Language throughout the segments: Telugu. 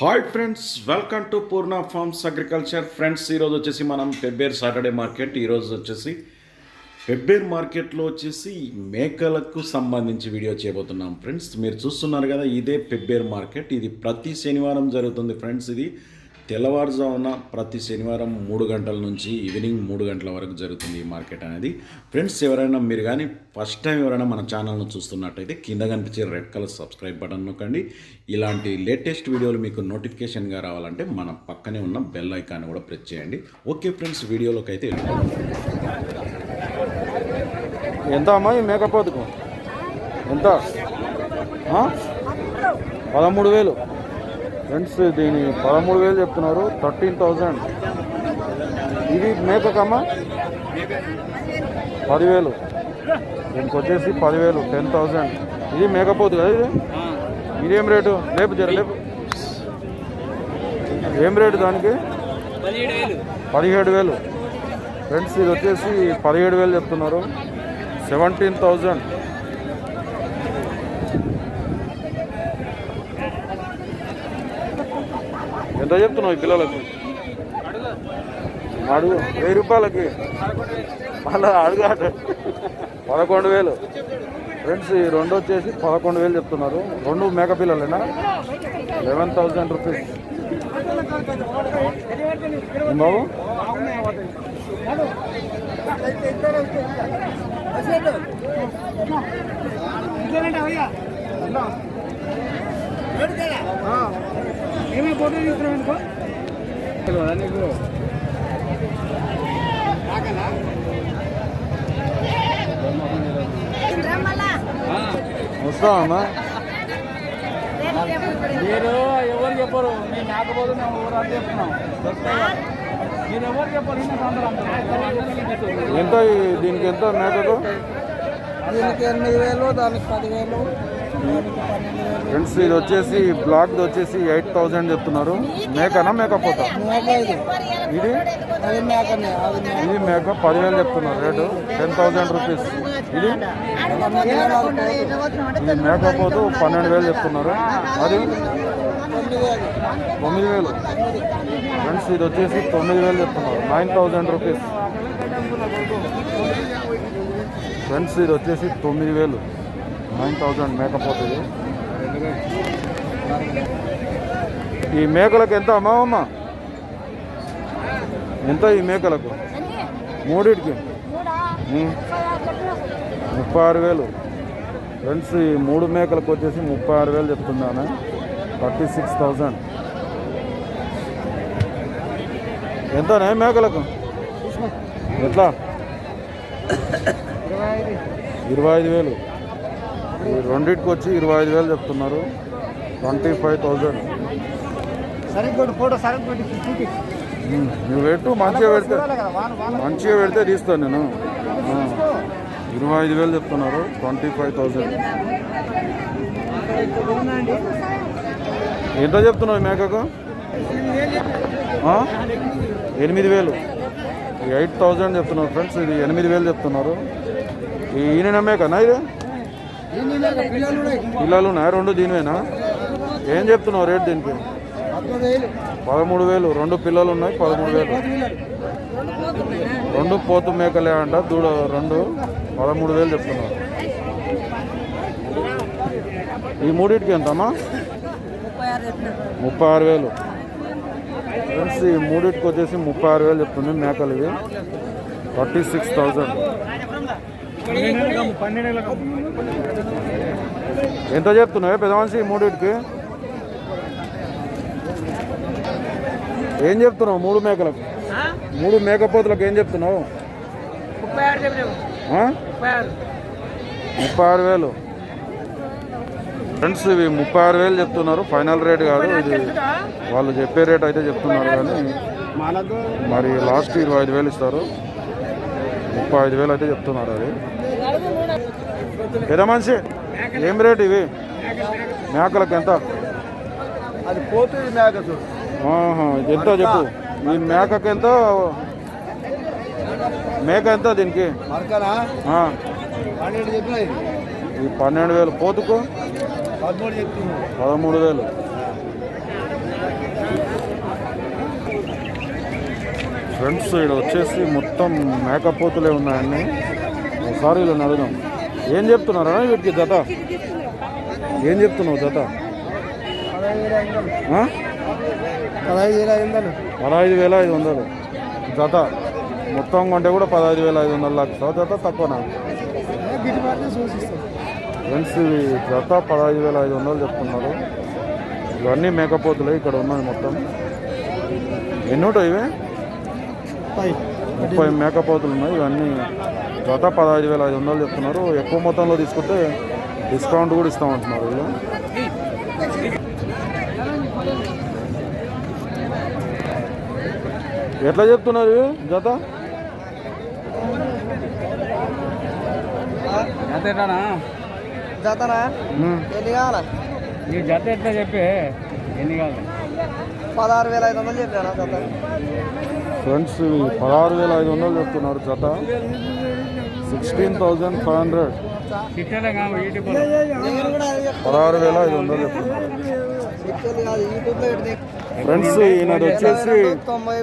Hi friends welcome to Purna farms agriculture friends ఈరోజు వచ్చేసి మనం పెబ్బేర్ సాటర్డే మార్కెట్ ఈరోజు వచ్చేసి పెబ్బేర్ మార్కెట్లో వచ్చేసి మేకలకు సంబంధించి వీడియో చేయబోతున్నాం. ఫ్రెండ్స్ మీరు చూస్తున్నారు కదా ఇదే పెబ్బేర్ మార్కెట్ ఇది ప్రతి శనివారం జరుగుతుంది. ఫ్రెండ్స్ ఇది తెల్లవారుజామున ప్రతి శనివారం మూడు గంటల నుంచి ఈవినింగ్ మూడు గంటల వరకు జరుగుతుంది ఈ మార్కెట్ అనేది. ఫ్రెండ్స్ ఎవరైనా మీరు కానీ ఫస్ట్ టైం ఎవరైనా మన ఛానల్ను చూస్తున్నట్టయితే కింద కనిపించే రెడ్ కలర్ సబ్స్క్రైబ్ బటన్ నొక్కండి. ఇలాంటి లేటెస్ట్ వీడియోలు మీకు నోటిఫికేషన్గా రావాలంటే మన పక్కనే ఉన్న బెల్ ఐకాన్ కూడా ప్రెస్ చేయండి. ఓకే ఫ్రెండ్స్ వీడియోలోకి అయితే ఎంత అమ్మా ఈ మేకప్ ఎంత? పదమూడు వేలు. ఫ్రెండ్స్ దీని పదమూడు వేలు చెప్తున్నారు థర్టీన్ థౌజండ్ ఇది మేకకమ్మా? పదివేలు. దీనికి వచ్చేసి పదివేలు టెన్ థౌజండ్ ఇది మేకపోతు కదా ఇది? ఇదేం రేటు? లేపు జర లేపు. ఏం రేటు దానికి? పదిహేడు వేలు. ఫ్రెండ్స్ ఇది వచ్చేసి పదిహేడు వేలు చెప్తున్నారు సెవెంటీన్ థౌజండ్ ఎంత చెప్తున్నావు ఈ పిల్లలకు? అడుగు. వెయ్యి రూపాయలకి. మళ్ళా అడుగు పదకొండు వేలు. ఫ్రెండ్స్ ఈ రెండు వచ్చేసి పదకొండు వేలు చెప్తున్నారు. రెండు మేక పిల్లలేనా? Eleven thousand rupees. బాబు? బాబు ఏమే ఫోటో తీసుకున్నావు అనుకో తెలియదా నీకు? వస్తావమ్మా? మీరు ఎవరు చెప్పరు? మేము కాకపోతే మేము ఎవరు అని చెప్తున్నాం. మీరు ఎవరు చెప్పరు? ఎంత దీనికి ఎంత మేకకు? దీనికి ఎనిమిది వేలు దానికి పదివేలు. ఫ్రెండ్స్ ఇది వచ్చేసి బ్లాక్ వచ్చేసి ఎయిట్ థౌజండ్ చెప్తున్నారు. మేకనా మేకపోతా? ఇది? ఇది మేక పదివేలు చెప్తున్నారు రేటు. Ten thousand rupees. ఇది? ఇది మేకపోతు పన్నెండు వేలు చెప్తున్నారు. అది? తొమ్మిది వేలు తొమ్మిది వేలు. ఫ్రెండ్స్ ఇది వచ్చేసి తొమ్మిది వేలు చెప్తున్నారు. Nine thousand rupees. ఫ్రెండ్స్ ఇది వచ్చేసి తొమ్మిది వేలు. నైన్ థౌజండ్ మేకపోతుంది ఈ మేకలకు ఎంత అమ్మా అమ్మ? ఎంత ఈ మేకలకు? మూడిటికి? ముప్పై ఆరు వేలు. ఫ్రెండ్స్ ఈ మూడు మేకలకు వచ్చేసి ముప్పై ఆరు వేలు చెప్తున్నాను థర్టీ సిక్స్ థౌజండ్. ఎంతనే మేకలకు? ఎట్లా? ఇరవై ఐదు వేలు. రెండింటికి వచ్చి ఇరవై ఐదు వేలు చెప్తున్నారు. ట్వంటీ ఫైవ్ థౌజండ్ నువ్వు పెట్టు మంచిగా పెడితే మంచిగా పెడితే తీస్తాను నేను. ఇరవై ఐదు వేలు చెప్తున్నారు. ట్వంటీ ఫైవ్ థౌజండ్ ఎంత చెప్తున్నావు మేకకు? ఎనిమిది వేలు. ఎయిట్ థౌజండ్ చెప్తున్నారు ఫ్రెండ్స్. ఇది ఎనిమిది వేలు చెప్తున్నారు. ఈయన మేకనా ఇది? పిల్లలు ఉన్నాయి ఉన్నాయా రెండు దీనివేనా? ఏం చెప్తున్నావు రేట్ దీనికి? పదమూడు వేలు రెండు పిల్లలు ఉన్నాయి పదమూడు వేలు రెండు పోతు మేకలే అంట దూడ రెండు. పదమూడు వేలు చెప్తున్నారు ఈ మూడింటికి ఎంతమ్మా? ముప్పై ఆరు వేలు. ఫ్రెండ్స్ ఈ మూడింటికి వచ్చేసి ముప్పై ఆరు వేలు చెప్తుంది మేకలు ఇవి. Thirty six thousand. ఎంత చెప్తున్నావు పెద్ద మనిషి ఈ మూడింటికి? ఏం చెప్తున్నావు మూడు మేకలకు? మూడు మేకపోతులకు ఏం చెప్తున్నావు? ముప్పై ఆరు వేలు. ఫ్రెండ్స్ ఇవి ముప్పై ఆరు వేలు చెప్తున్నారు. ఫైనల్ రేట్ కాదు. ఇది వాళ్ళు చెప్పే రేట్ అయితే చెప్తున్నారు కానీ మరి లాస్ట్ ఇరవై ఐదు వేలు ఇస్తారు. ముప్పై ఐదు వేలు అయితే చెప్తున్నారు అది. పెద్ద మనిషి ఏం రేట్ ఇవి? మేకలకు ఎంత? అది పోతుంది మేక ఎంత చెప్పు? ఈ మేకకి ఎంత? మేక ఎంత దీనికి? ఈ పన్నెండు వేలు పోతుకు? పదమూడు వేలు. ఫ్రెండ్స్ ఇక్కడ వచ్చేసి మొత్తం మేకపోతులే ఉన్నాయండి. ఒకసారి వీళ్ళని అడుగుదాం ఏం చెప్తున్నారా వీటికి జత? ఏం చెప్తున్నావు జత? పదహైదు వేల ఐదు వందలు. జత. మొత్తం కొంటే కూడా పదహైదు వేల ఐదు వందలు లక్ష జత తక్కువనా? ఫ్రెండ్స్ ఇవి జత పదహైదు వేల ఐదు వందలు చెప్తున్నారు. ఇవన్నీ మేకపోతులే ఇక్కడ ఉన్నాయి మొత్తం. ఎన్ని ఉంటాయి ఇవి? ముప్పై మేకపోతులు ఉన్నాయి. ఇవన్నీ జత పదహైదు వేల ఐదు వందలు చెప్తున్నారు. ఎక్కువ మొత్తంలో తీసుకుంటే డిస్కౌంట్ కూడా ఇస్తామంటున్నారు వీళ్ళు. ఎట్లా చెప్తున్నారు జత? జత ఎట్లానా? జతనా? ఉమ్. ఎన్ని కావాలా? నీ జత ఎట్లా చెప్పి? ఎన్ని కావాలి? పదహారు వేల ఐదు వందలు చెప్పాను జత? ఫ్రెండ్స్ ఇవి పదహారు వేల ఐదు వందలు చెప్తున్నారు జత. సిక్స్టీన్ థౌజండ్ ఫైవ్ హండ్రెడ్ చెప్తాను పదహారు వేల ఐదు వందలు చెప్తున్నారు. ఫ్రెండ్స్ ఈయనది వచ్చేసి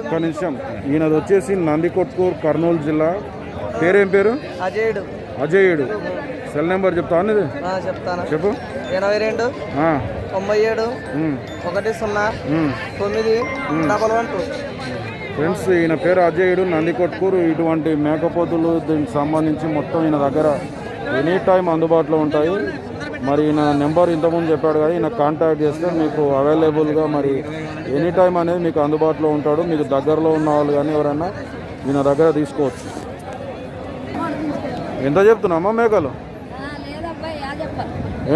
ఒక నిమిషం ఈయనది వచ్చేసి నందికొట్కూరు కర్నూలు జిల్లా. పేరేం పేరు? అజయుడు. అజయుడు. సెల్ నెంబర్ చెప్తా అనేది ఆ, చెప్తాను. చెప్పు. ఎనభై రెండు తొంభై ఏడు ఒకటి సున్నా. తొమ్మిది డబల్ వన్ టూ. ఫ్రెండ్స్ ఈయన పేరు అజయుడు నందికొట్కూరు. ఇటువంటి మేకపోతులు దీనికి సంబంధించి మొత్తం ఈయన దగ్గర ఎనీ టైం అందుబాటులో ఉంటాయి. మరి ఈయన నెంబర్ ఇంతకుముందు చెప్పాడు కదా ఈయన కాంటాక్ట్ చేస్తే మీకు అవైలబుల్గా మరి ఎనీ టైం అనేది మీకు అందుబాటులో ఉంటాడు. మీకు దగ్గరలో ఉన్న వాళ్ళు కానీ ఎవరైనా ఈయన దగ్గర తీసుకోవచ్చు. ఎంత చెప్తున్నామా మేకలు?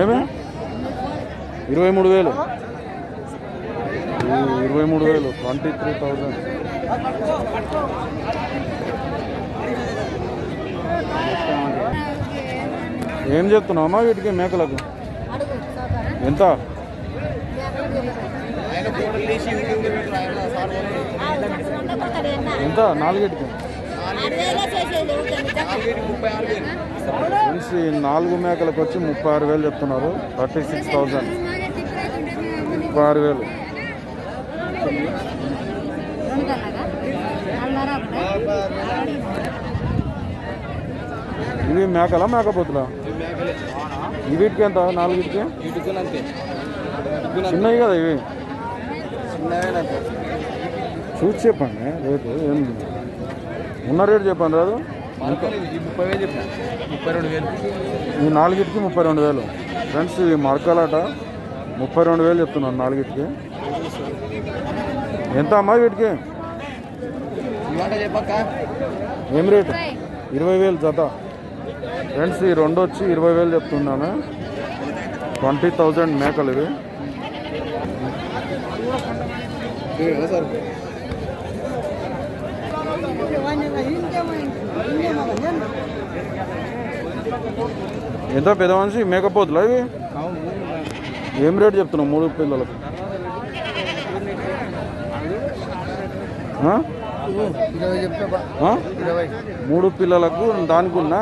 ఏమే? ఇరవై మూడు వేలు. ఇరవై మూడు వేలు ట్వంటీ త్రీ థౌజండ్ ఏం చెప్తున్నావమ్మా వీటికి మేకలకు? ఎంత? ఎంత? నాలుగేటికి. ఫ్రెండ్స్ నాలుగు మేకలకు వచ్చి ముప్పై ఆరు వేలు చెప్తున్నారు. Thirty six thousand. ముప్పై ఆరు వేలు. ఇవి మేకలా మేకపోతులా? ఈ వీటికి ఎంత? నాలుగిటికి? అంతే చిన్నవి కదా ఇవి. చూసి చెప్పండి రేటు ఏం ఉన్న రేటు చెప్పండి రాదు ముప్పై వేలు చెప్పిన. ముప్పై రెండు వేలు. ఈ నాలుగిటికి ముప్పై రెండు వేలు. ఫ్రెండ్స్ ఇవి మరకలాట. ముప్పై రెండు వేలు చెప్తున్నాను నాలుగిటికి. ఎంత అమ్మా వీటికి? ఏం రేటు? ఇరవై వేలు జత. ఫ్రెండ్స్ ఈ రెండు వచ్చి ఇరవై వేలు చెప్తున్నాను. ట్వంటీ థౌజండ్ మేకలు ఇవి. ఎంత పెద్ద మనిషి? మేకపోతులా ఇవి? ఏం రేటు చెప్తున్నావు మూడు పిల్లలకు? చెప్తా మూడు పిల్లలకు దానికి ఉన్నా?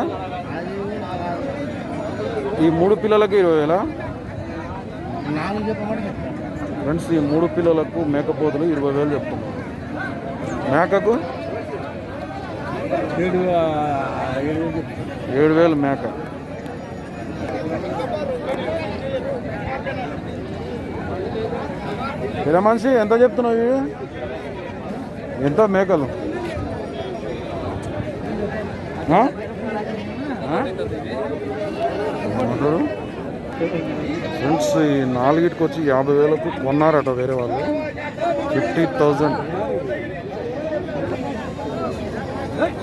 ఈ మూడు పిల్లలకు ఇరవై వేల? ఫ్రెండ్స్ ఈ మూడు పిల్లలకు మేకపోతులు ఇరవై వేలు చెప్తున్నాం మేకకు? ఏడు వేలు చెప్తా మేక. పెద్ద మనిషి? ఎంత చెప్తున్నావు ఇవి? ఎంత మేకలు? ఫ్రెండ్స్ ఈ నాలుగిటికి వచ్చి యాభై వేలకు కొన్నారట వేరే వాళ్ళు. Fifty thousand. ఉమ్?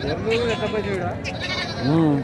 ఎట్లా పోయి చూడ ఉమ్.